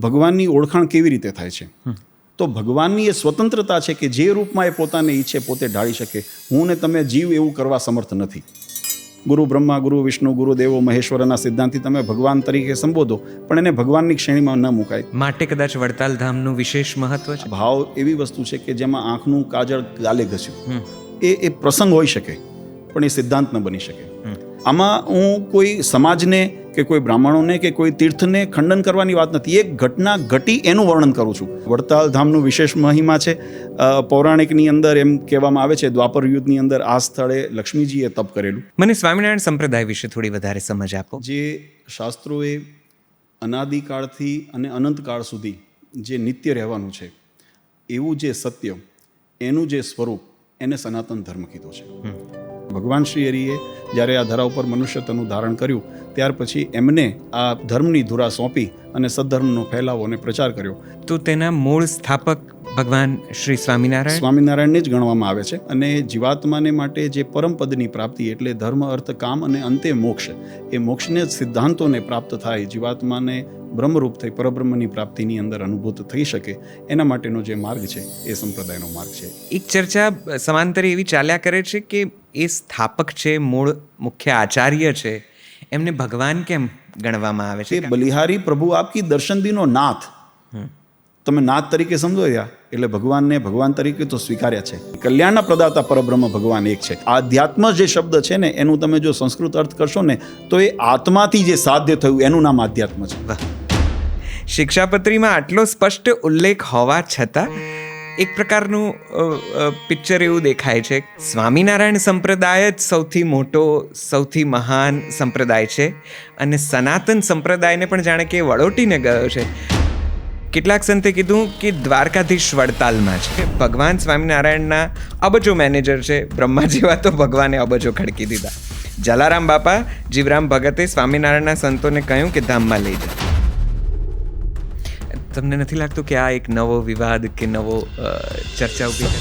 ભગવાનની ઓળખાણ કેવી રીતે થાય છે? તો ભગવાનની એ સ્વતંત્રતા છે કે જે રૂપમાં એ પોતાને ઈચ્છે પોતે ઢાળી શકે. હું ને તમે જીવ એવું કરવા સમર્થ નથી. ગુરુ બ્રહ્મા ગુરુ વિષ્ણુ ગુરુ દેવો મહેશ્વરના સિદ્ધાંતથી તમે ભગવાન તરીકે સંબોધો પણ એને ભગવાનની શ્રેણીમાં ન મુકાય. માટે કદાચ વડતાલ ધામનું વિશેષ મહત્વ છે? ભાવ એવી વસ્તુ છે કે જેમાં આંખનું કાજળ ગાલે ઘસ્યું. એ એ પ્રસંગ હોઈ શકે પણ એ સિદ્ધાંત ન બની શકે. આમાં હું કોઈ સમાજને કે કોઈ બ્રાહ્મણોને કે કોઈ તીર્થને ખંડન કરવાની વાત નથી. એક ઘટના ઘટી એનું વર્ણન કરું છું. વડતાલ ધામનું વિશેષ મહિમા છે. પૌરાણિકની અંદર એમ કહેવામાં આવે છે દ્વાપર યુદ્ધની અંદર આ સ્થળે લક્ષ્મીજીએ તપ કરેલું. મને સ્વામિનારાયણ સંપ્રદાય વિશે થોડી વધારે સમજ આપો. જે શાસ્ત્રોએ અનાદિકાળથી અને અનંતકાળ સુધી જે નિત્ય રહેવાનું છે એવું જે સત્ય એનું જે સ્વરૂપ એને સનાતન ધર્મ કીધો છે. ભગવાન શ્રી હરિએ જ્યારે આ ધરા ઉપર મનુષ્ય તનું ધારણ કર્યું, ત્યાર પછી એમને આ ધર્મની ધુરા સોંપી અને સદ્ધર્મનો ફેલાવો અને પ્રચાર કર્યો. તો તેના મૂળ સ્થાપક ભગવાન શ્રી સ્વામિનારાયણ? સ્વામિનારાયણને જ ગણવામાં આવે છે અને જીવાત્માને માટે જે પરમપદની પ્રાપ્તિ એટલે ધર્મ અર્થ કામ અને અંતે મોક્ષ એ મોક્ષને જ સિદ્ધાંતોને પ્રાપ્ત થાય જીવાત્માને બ્રહ્મરૂપ થઈ પરબ્રહ્મની પ્રાપ્તિની અંદર અનુભૂત થઈ શકે એના માટેનો જે માર્ગ છે એ સંપ્રદાયનો માર્ગ છે. એક ચર્ચા સમાંતરે એવી ચાલ્યા કરે છે કે એ સ્થાપક છે મૂળ મુખ્ય આચાર્ય છે એમને ભગવાન કેમ ગણવામાં આવે છે? બલિહારી પ્રભુ આપકી દર્શન દિનો નાથ તમે નાથ તરીકે સમજો યા. એટલે ભગવાનને ભગવાન તરીકે તો સ્વીકાર્યા છે. કલ્યાણના પ્રદાતા પરબ્રહ્મ ભગવાન એક છે. આધ્યાત્મ જે શબ્દ છે ને, એનું તમે જો સંસ્કૃત અર્થ કરશો ને, તો એ આત્માથી જે સાધ્ય થયું, એનું નામ આધ્યાત્મ છે. શિક્ષાપત્રીમાં આટલો સ્પષ્ટ ઉલ્લેખ હોવા છતાં, એક પ્રકારનું પિક્ચર એવું દેખાય છે. સ્વામિનારાયણ સંપ્રદાય જ સૌથી મોટો, સૌથી મહાન સંપ્રદાય છે. અને સનાતન સંપ્રદાયને પણ જાણે કે વળોટીને ગયો છે. કેટલાક સંતે કીધું કે દ્વારકાધીશ વડતાલમાં છે. ભગવાન સ્વામિનારાયણના અબજો મેનેજર છે. બ્રહ્મા જેવા તો ભગવાને અબજો ખડકી દીધા. જલારામ બાપા, જીવરામ ભગતે સ્વામિનારાયણના સંતોને કહ્યું કે ધામમાં લઈ જાય તમને નથી લાગતું કે આ એક નવો વિવાદ કે નવો ચર્ચા ઊભી કરે